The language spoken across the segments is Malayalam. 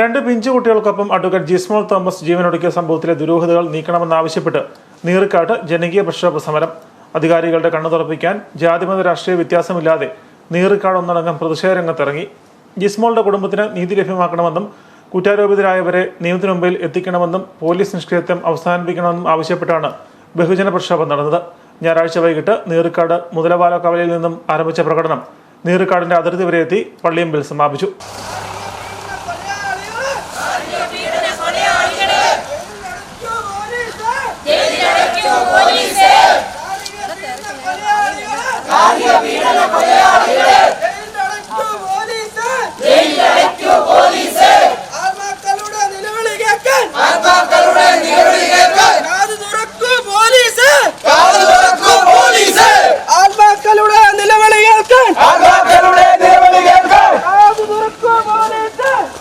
രണ്ട് പിഞ്ചു കുട്ടികൾക്കൊപ്പം അഡ്വക്കേറ്റ് ജിസ്മോൾ തോമസ് ജീവനൊടുക്കിയ സംഭവത്തിലെ ദുരൂഹതകൾ നീക്കണമെന്നാവശ്യപ്പെട്ട് നീറിക്കാട്ട് ജനകീയ പ്രക്ഷോഭ സമരം. അധികാരികളുടെ കണ്ണു തുറപ്പിക്കാൻ ജാതിമത രാഷ്ട്രീയ വ്യത്യാസമില്ലാതെ നീറിക്കാട് ഒന്നടങ്കം പ്രതിഷേധ രംഗത്തിറങ്ങി ജിസ്മോളുടെ കുടുംബത്തിന് നീതി ലഭ്യമാക്കണമെന്നും കുറ്റാരോപിതരായവരെ നിയമത്തിനു മുമ്പിൽ എത്തിക്കണമെന്നും പോലീസ് നിഷ്ക്രിയത്വം അവസാനിപ്പിക്കണമെന്നും ആവശ്യപ്പെട്ടാണ് ബഹുജന പ്രക്ഷോഭം നടന്നത്. ഞായറാഴ്ച വൈകിട്ട് നീറിക്കാട് മുതലവാല കവലയിൽ നിന്നും ആരംഭിച്ച പ്രകടനം നീറിക്കാടിന്റെ അതിർത്തി വരെ എത്തി പള്ളിയമ്പിൽ സമാപിച്ചു.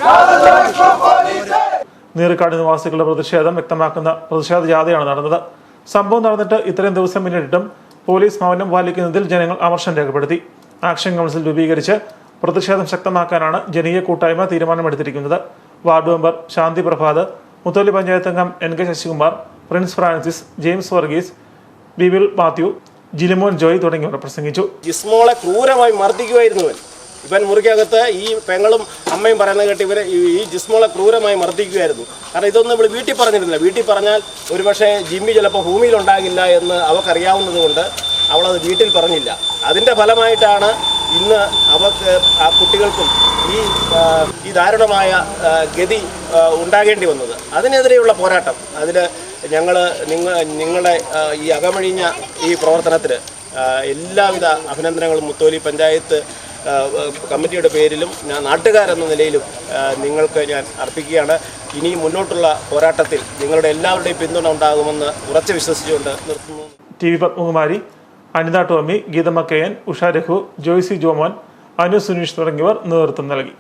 പോലീസ് നീറിക്കാട് നിവാസികളുടെ പ്രതിഷേധം വ്യക്തമാക്കുന്ന പ്രതിഷേധ ജാഥയാണ് നടന്നത്. സംഭവം നടന്നിട്ട് ഇത്രയും ദിവസം പിന്നിട്ടിട്ടും പോലീസ് മൗനം പാലിക്കുന്നതിൽ ജനങ്ങൾ അമർഷം രേഖപ്പെടുത്തി. ആക്ഷൻ കൗൺസിൽ രൂപീകരിച്ച് പ്രതിഷേധം ശക്തമാക്കാനാണ് ജനീയ കൂട്ടായ്മ തീരുമാനമെടുത്തിരിക്കുന്നത്. വാർഡ് മെമ്പർ ശാന്തി പ്രഭാത് മുത്തോലി പഞ്ചായത്ത് അംഗം N K Sasikumar Prince Francis James Varghese Bibil Mathew Jilimon Joy തുടങ്ങിയവർ പ്രസംഗിച്ചു. ജിസ്മോളെ ക്രൂരമായി മർദ്ദിക്കുമായിരുന്നു ഇവൻ മുറിക്കകത്ത് ഈ പെങ്ങളും അമ്മയും പറയുന്നത് കേട്ട് ഇവരെ ഈ ജിസ്മോളെ ക്രൂരമായി മർദ്ദിക്കുകയായിരുന്നു. കാരണം ഇതൊന്നും ഇവിടെ വീട്ടിൽ പറഞ്ഞിരുന്നില്ല. വീട്ടിൽ പറഞ്ഞാൽ ഒരുപക്ഷെ ജിമ്മി ചിലപ്പോൾ ഭൂമിയിലുണ്ടാകില്ല എന്ന് അവക്കറിയാവുന്നത് കൊണ്ട് അവളത് വീട്ടിൽ പറഞ്ഞില്ല. അതിന്റെ ഫലമായിട്ടാണ് ഇന്ന് അവർക്ക് ആ കുട്ടികൾക്കും ഈ ഈ ദാരുണമായ ഗതി ഉണ്ടാകേണ്ടി വന്നത്. അതിനെതിരെയുള്ള പോരാട്ടം. അതിൽ ഞങ്ങൾ നിങ്ങൾ നിങ്ങളുടെ ഈ അകമഴിഞ്ഞ ഈ പ്രവർത്തനത്തിൽ എല്ലാവിധ അഭിനന്ദനങ്ങളും മുത്തോലി പഞ്ചായത്ത് കമ്മിറ്റിയുടെ പേരിലും ഞാൻ നാട്ടുകാരെന്ന നിലയിലും നിങ്ങൾക്ക് ഞാൻ അർപ്പിക്കുകയാണ്. ഇനി മുന്നോട്ടുള്ള പോരാട്ടത്തിൽ നിങ്ങളുടെ എല്ലാവരുടെയും പിന്തുണ ഉണ്ടാകുമെന്ന് ഉറച്ചു വിശ്വസിച്ചുകൊണ്ട് നിർത്തുന്നു. T V Padmakumari Anitha Tomy ഗീതമക്കയൻ Usha Raghu Joicy Jomon Anu Suneesh തുടങ്ങിയവർ നേതൃത്വം നൽകി.